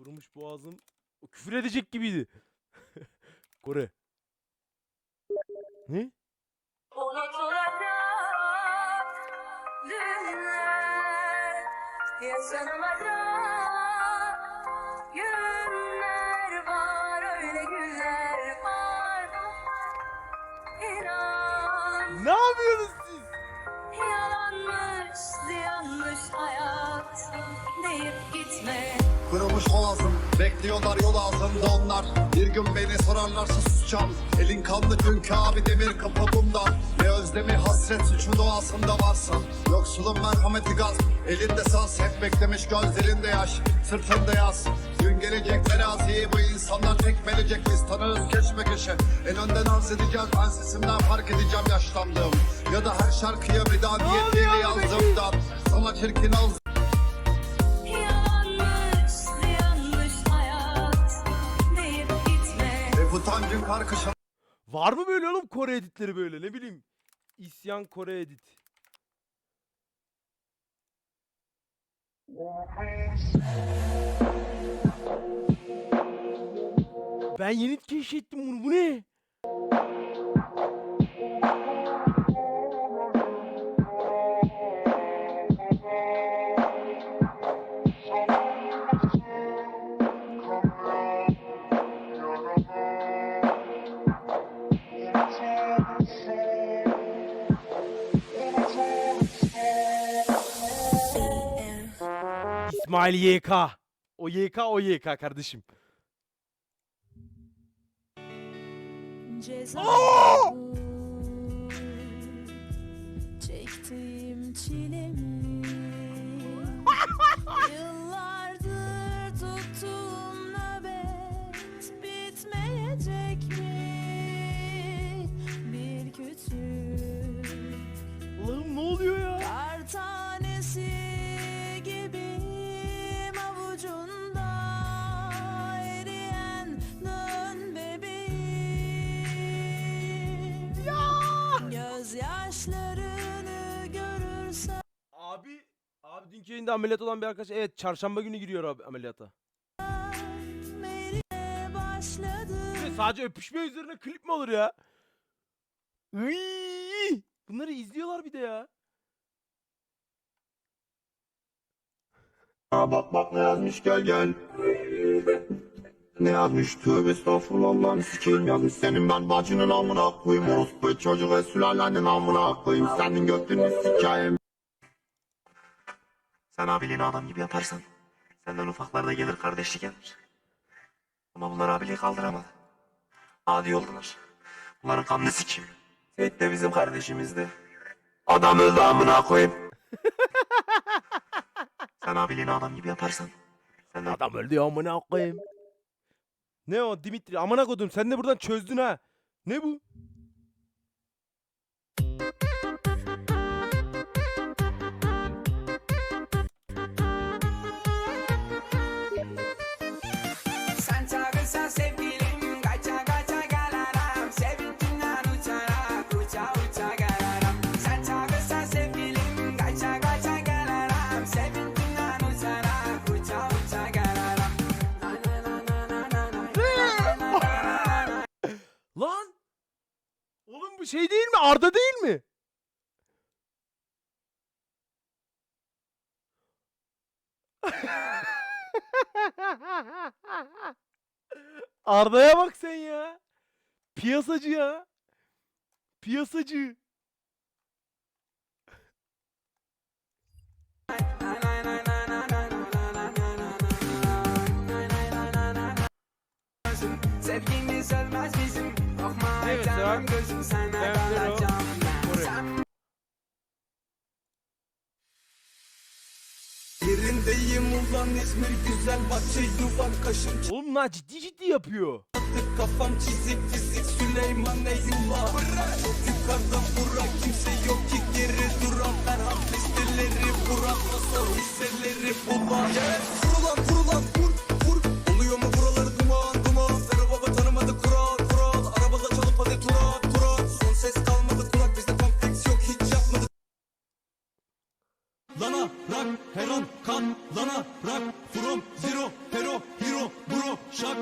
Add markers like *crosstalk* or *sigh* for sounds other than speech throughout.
Kurumuş boğazım. Küfür edecek gibiydi. *laughs* Kore. Ne? Unutulacak günler Yaşanılacak Bekliyorlar yol ağzında onlar. Bir gün beni sorarlarsa susacağım. Elin kanlı çünkü abi demir kapımda Ne özlemi hasret suçu doğasında varsa. Yoksulun merhameti gaz. Elinde saz hep beklemiş gözlerinde yaş. Sırtında yaz. Gün gelecek teraziyi bu insanlar tekmelecek. Biz tanırız keşmekeşe En önden arz edeceğiz. Ben sesimden fark edeceğim yaşlandığım. Ya da her şarkıya bir daha niyetliyle yazdığımdan. Sana çirkin al gitme Ve bu tancın karkışa Var mı böyle oğlum Kore editleri böyle ne bileyim. İsyan Kore edit. Ben yeni keşfettim bunu. Bu ne? İsmail YK. O YK o YK kardeşim. Ceza Çektiğim çilemi abi dünkü yayında ameliyat olan bir arkadaş evet çarşamba günü giriyor abi ameliyata. Ne, sadece öpüşme üzerine klip mi olur ya? Iiii! Bunları izliyorlar bir de ya. Aa, bak bak ne yazmış gel gel. Ne yazmış tövbe estağfurullah sikeyim yazmış senin ben bacının amına koyayım orospu çocuk ve sülalenin amına koyayım senin götünü sikeyim. Sen abiliğini adam gibi yaparsan senden ufaklar da gelir kardeşlik eder. Ama bunlar abiliği kaldıramadı. Adi oldular. Bunların kanını sikeyim. Seyit de bizim kardeşimizdi. Adam öldü amına koyayım. *laughs* Sen abiliğini adam gibi yaparsan senden Adam öldü ya amına koyayım. Ne o Dimitri amına kodum sen de buradan çözdün ha. Ne bu? Arda değil mi? *laughs* Arda'ya bak sen ya. Piyasacı ya. Piyasacı. Sevgimiz ölmez bizim Gözüm sana o. Sen Yerindeyim ulan İzmir güzel bahçe yuvan kaşım Oğlum lan ciddi ciddi yapıyor. kafam çizik fizik Süleyman Eyvallah Çok yukarıdan vuran kimse yok ki geri duran Ferhat listeleri vuran Nasıl hisseleri bulan Yes Zero hero hero bro şak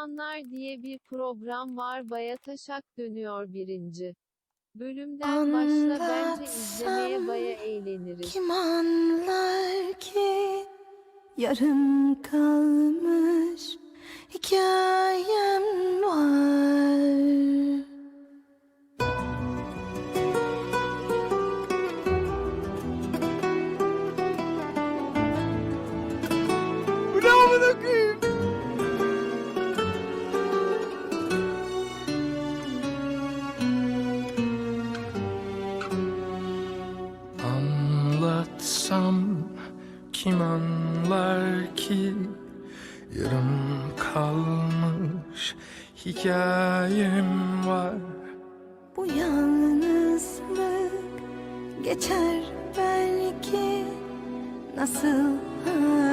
Konuşanlar diye bir program var Baya Taşak dönüyor birinci. Bölümden başla bence izlemeye Anlatsam baya eğleniriz. Kim anlar ki yarım kalmış hikayem var. Kim anlar ki Yarım kalmış hikayem var? Bu yalnızlık geçer belki. Nasıl halim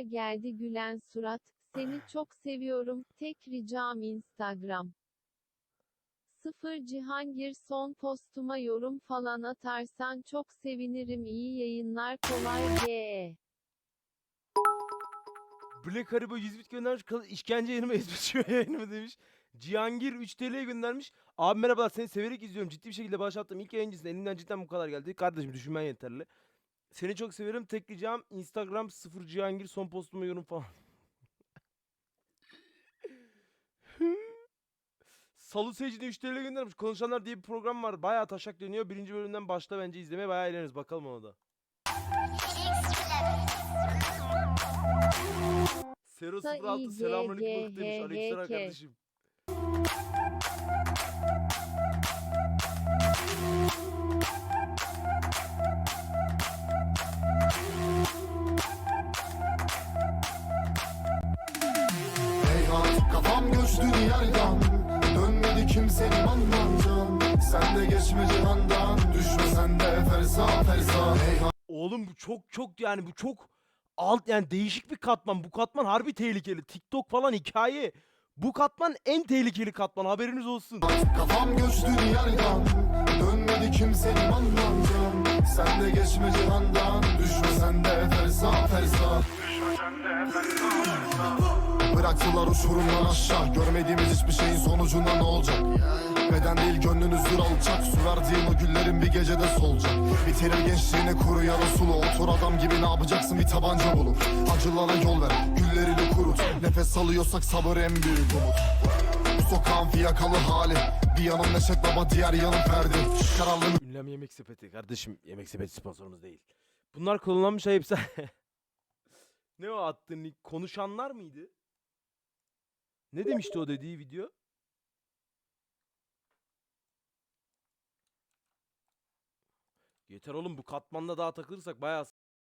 Kadar geldi gülen surat. Seni çok seviyorum. Tek ricam Instagram. Sıfır Cihangir son postuma yorum falan atarsan çok sevinirim. İyi yayınlar kolay ge. Black Haribo 100 bit göndermiş. Kal işkence yayınıma ezbetiyor yayınımı demiş. Cihangir 3 TL göndermiş. Abi merhabalar seni severek izliyorum. Ciddi bir şekilde başlattım. İlk yayıncısın. Elinden cidden bu kadar geldi. Kardeşim düşünmen yeterli. Seni çok severim. Tek ricam Instagram 0 Cihangir son postuma yorum falan. *laughs* Salı Seyirci'de 3 TL göndermiş. Konuşanlar diye bir program var. Bayağı taşak dönüyor. Birinci bölümden başla bence izlemeye bayağı eğleniriz. Bakalım ona da. Sero Ta 06 İ G selamünaleyküm demiş. Aleykümselam kardeşim. Sen de geçme cihandan Düşme sen de fersa fersa Oğlum bu çok çok yani bu çok alt yani değişik bir katman. Bu katman harbi tehlikeli. TikTok falan hikaye. Bu katman en tehlikeli katman haberiniz olsun. kafam göçtü diyardan Dönmedi kimsenin anlancan Sen de geçme cihandan Düşme sen de fersa fersa Bıraktılar uçurumdan aşağı Görmediğimiz hiçbir şeyin sonucunda ne olacak Beden değil gönlünüzdür alçak Su verdiğin o güllerin bir gecede solacak Bitirir gençliğini kuruyan o sulu Otur adam gibi ne yapacaksın bir tabanca bulup Acılara yol ver güllerini kurut Nefes alıyorsak sabır en büyük umut Bu sokağın fiyakalı hali Bir yanım Neşet Baba diğer yanım Ferdi Karanlığın Ünlem Yemek Sepeti kardeşim. Yemek Sepeti sponsorumuz değil. Bunlar kullanılmış hepsi. *laughs* ne o attığın? Konuşanlar mıydı? Ne demişti o dediği video? Yeter oğlum bu katmanda daha takılırsak bayağı